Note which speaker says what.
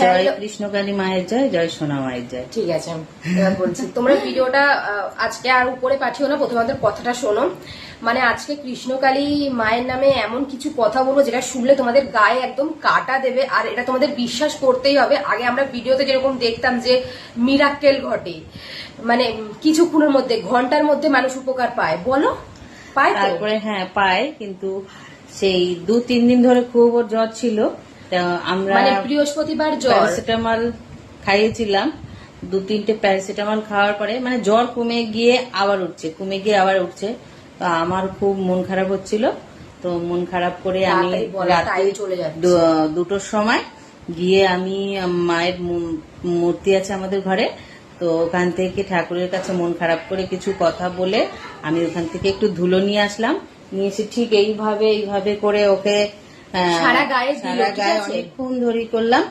Speaker 1: জয় কৃষ্ণকালী মায়ের জয় জয় সোনা মায়ের জয়।
Speaker 2: ঠিক আছে বলছি। তোমরা ভিডিওটা আজকে আর উপরে পাঠিও না প্রথমে আমাদের কথাটা শোনো। মানে আজকে কৃষ্ণকালী মায়ের নামে এমন কিছু কথা বলব যেটা শুনলে তোমাদের গায়ে একদম কাটা দেবে আর এটা তোমাদের বিশ্বাস করতেই হবে। আগে আমরা ভিডিওতে যেরকম দেখতাম যে মিরাক্কেল ঘটে মানে কিছুক্ষণের মধ্যে ঘণ্টার মধ্যে মানুষ উপকার পায়। বলো? পায়
Speaker 1: তারপরে হ্যাঁ পায় কিন্তু সেই দু তিন দিন ধরে খুব ওর জ্বর ছিল। তা আমরা
Speaker 2: মানে বৃহস্পতিবার জ্বর।
Speaker 1: প্যারাসিটামল খাইয়েছিলাম দু তিনটে প্যারাসিটামল খাওয়ার পরে মানে জ্বর কমে গিয়ে আবার উঠছে কমে গিয়ে আবার উঠছে। তো আমার খুব মন খারাপ হচ্ছিল তো মন খারাপ করে আমি দুটোর সময় গিয়ে আমি মায়ের মূর্তি আছে আমাদের ঘরে তো ওখান থেকে ঠাকুরের কাছে মন খারাপ করে কিছু কথা বলে আমি ওখান থেকে একটু ধুলো নিয়ে আসলাম। নিয়ে এসে ঠিক এইভাবে এইভাবে করে ওকে
Speaker 2: সারা গায়ে দিল,
Speaker 1: সারা গায়ে? অনেকক্ষণ ধরেই করলাম